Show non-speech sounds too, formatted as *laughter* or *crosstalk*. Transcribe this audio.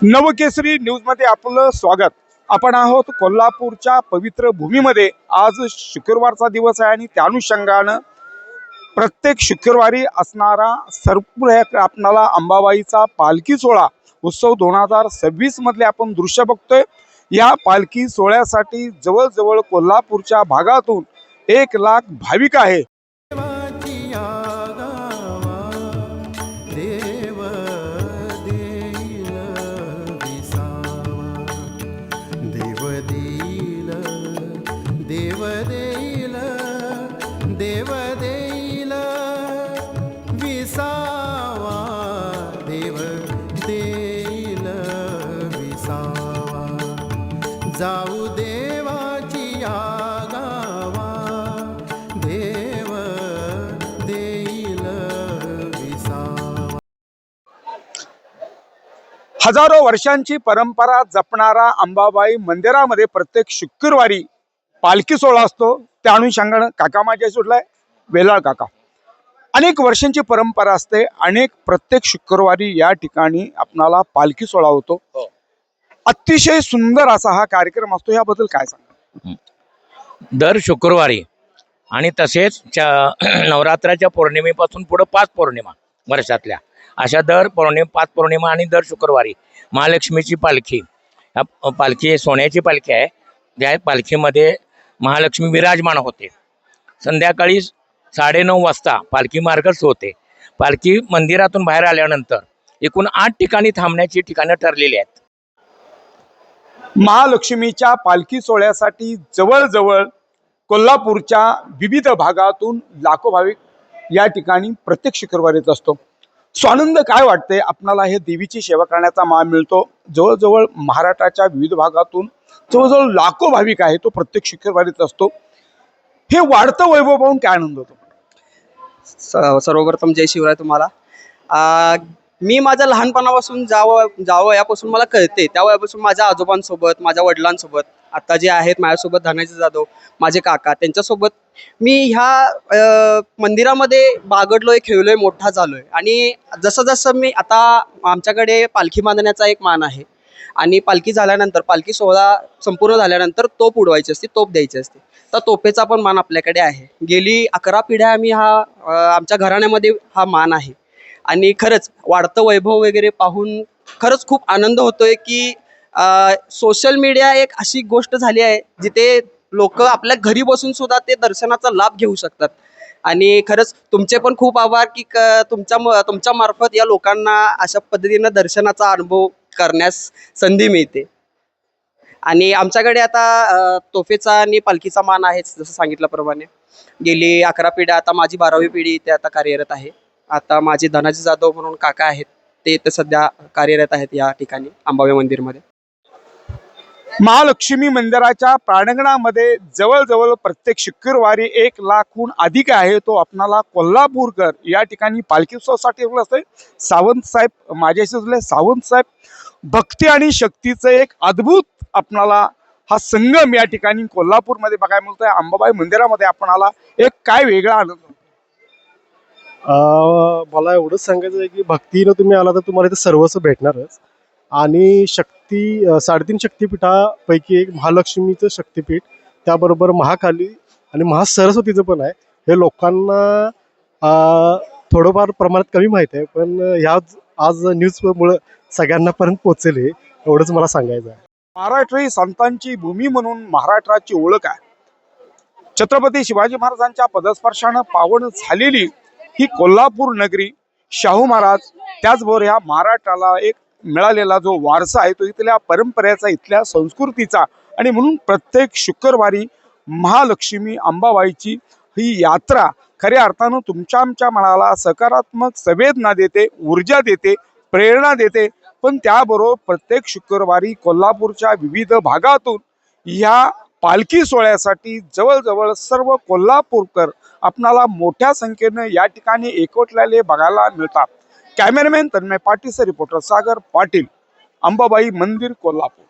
नवकेसरी न्यूजमध्ये आपलं स्वागत. आपण आहोत कोल्हापूरच्या पवित्र भूमीमध्ये. आज शुक्रवारचा दिवस आहे आणि त्या अनुषंगानं प्रत्येक शुक्रवारी असणारा सर्व आपणाला अंबाबाईचा पालखी सोहळा उत्सव दोन हजार सव्वीस मधले आपण दृश्य बघतोय. या पालखी सोहळ्यासाठी जवळजवळ कोल्हापूरच्या भागातून एक लाख भाविक आहे. देव देईल देव देईल. विसावा देव देईल विसावा. जाऊ देवाची आगावा देव देईल विसावा. हजारो वर्षांची परंपरा जपणारा अंबाबाई मंदिरामध्ये प्रत्येक शुक्रवारी पालखी सोहळा असतो त्या अनुषंगानं काका माझ्या सुटलाय वेलाळ काका. अनेक वर्षांची परंपरा असते अनेक प्रत्येक शुक्रवारी या ठिकाणी आपणाला पालखी सोहळा होतो. अतिशय सुंदर असा हा कार्यक्रम असतो याबद्दल काय सांगा दर शुक्रवारी आणि तसेच च्या- *clears throat* नवरात्राच्या पौर्णिमेपासून पुढं पाच पौर्णिमा वर्षातल्या. अशा दर पौर्णिमा पाच पौर्णिमा आणि दर शुक्रवारी महालक्ष्मीची पालखी. पालखी सोन्याची पालखी आहे. त्या पालखीमध्ये महालक्ष्मी विराजमान होते. संध्याकाळी साडेनऊ वाजता पालखी मार्गच होते. पालखी मंदिरातून बाहेर आल्यानंतर एकूण आठ ठिकाणी थांबण्याची ठिकाणं ठरलेली आहेत. महालक्ष्मीच्या पालखी सोहळ्यासाठी जवळजवळ कोल्हापूरच्या विविध भागातून लाखो भाविक या ठिकाणी प्रत्येक शुक्रवार येत असतो. स्वानंद काय वाटते? आपणाला हे देवीची सेवा करण्याचा मान मिळतो. जवळजवळ महाराष्ट्राच्या विविध भागातून जवळजवळ लाखो भाविक आहे. तो प्रत्येक शुक्रवारीत असतो. हे वाढतं वैभव पाहून काय आनंद होतो? स- सर्वप्रथम जय शिवराय तुम्हाला. मी माझ्या लहानपणापासून जावं जावं यापासून मला कळते. त्या वयापासून माझ्या आजोबांसोबत माझ्या वडिलांसोबत आता जे आहेत माझ्यासोबत धनाजी जाधव माझे काका त्यांच्यासोबत मी ह्या मंदिरामध्ये बागडलोय खेळलोय मोठा झालोय. आणि जसं जसं मी आता आमच्याकडे पालखी बांधण्याचा एक मान आहे आणि पालखी झाल्यानंतर पालखी सोहळा संपूर्ण झाल्यानंतर तोप उडवायची असते तोप द्यायची असते. तर तोपेचा पण मान आपल्याकडे आहे. गेली अकरा पिढ्या आम्ही हा आमच्या घराण्यामध्ये हा मान आहे. आणि खरंच वाढतं वैभव वगैरे पाहून खरंच खूप आनंद होतोय की सोशल मीडिया एक अशी गोष्ट झाली आहे जिथे लोक आपल्या घरी बसून सुद्धा ते दर्शनाचा लाभ घेऊ शकतात. आणि खरंच तुमचे पण खूप आभार की क- तुमच्या म- तुमच्या मार्फत या लोकांना अशा पद्धतीनं दर्शनाचा अनुभव करण्यास संधी मिळते. आणि आमच्याकडे आता तोफेचा आणि पालखीचा मान आहेच जसं सांगितल्याप्रमाणे. गेली अकरा पिढ्या आता माझी बारावी पिढी इथे आता कार्यरत आहे. आता माझे धनाजी जाधव म्हणून काका आहेत ते इथं सध्या कार्यरत आहेत या ठिकाणी अंबाबाई मंदिरमध्ये. महालक्ष्मी मंदिराच्या प्रांगणामध्ये जवळजवळ प्रत्येक शुक्रवारी एक लाखहून अधिक आहे तो आपणाला कोल्हापूरकर. या ठिकाणी पालखी उत्सवासाठी असते सावंत साहेब माझ्याशी सावंत साहेब. भक्ती आणि शक्तीचं एक अद्भुत आपणाला हा संगम या ठिकाणी कोल्हापूरमध्ये बघायला मिळतोय. अंबाबाई मंदिरामध्ये आपणाला एक काय वेगळा आनंद अं, मला एवढंच सांगायचं आहे की भक्तीनं तुम्ही आला तर तुम्हाला इथे सर्वस्व भेटणारच. आणि शक्ती साडेतीन शक्तिपीठापैकी एक महालक्ष्मीचं शक्तिपीठ त्याबरोबर महाकाली आणि महासरस्वतीचं पण आहे. हे लोकांना थोडंफार प्रमाणात कमी माहीत आहे पण ह्या आज न्यूजमुळं सगळ्यांनापर्यंत पोचेल हे एवढंच मला सांगायचं आहे. महाराष्ट्र ही संतांची भूमी म्हणून महाराष्ट्राची ओळख आहे. छत्रपती शिवाजी महाराजांच्या पदस्पर्शानं पावन झालेली ही कोल्हापूर नगरी शाहू महाराज त्याचबरोबर ह्या महाराष्ट्राला एक मिळालेला जो वारसा आहे तो इथल्या परंपरेचा इथल्या संस्कृतीचा. आणि म्हणून प्रत्येक शुक्रवारी महालक्ष्मी अंबाबाईची ही यात्रा खऱ्या अर्थानं तुमच्या आमच्या मनाला सकारात्मक संवेदना देते ऊर्जा देते प्रेरणा देते. पण त्याबरोबर प्रत्येक शुक्रवारी कोल्हापूरच्या विविध भागातून ह्या पालखी सोहळ्यासाठी जवळजवळ सर्व कोल्हापूरकर आपणाला मोठ्या संख्येनं या ठिकाणी एकवटलेले बघायला मिळतात. कॅमेरामॅन तन्मय पाटीलचा रिपोर्टर सागर पाटील अंबाबाई मंदिर कोल्हापूर.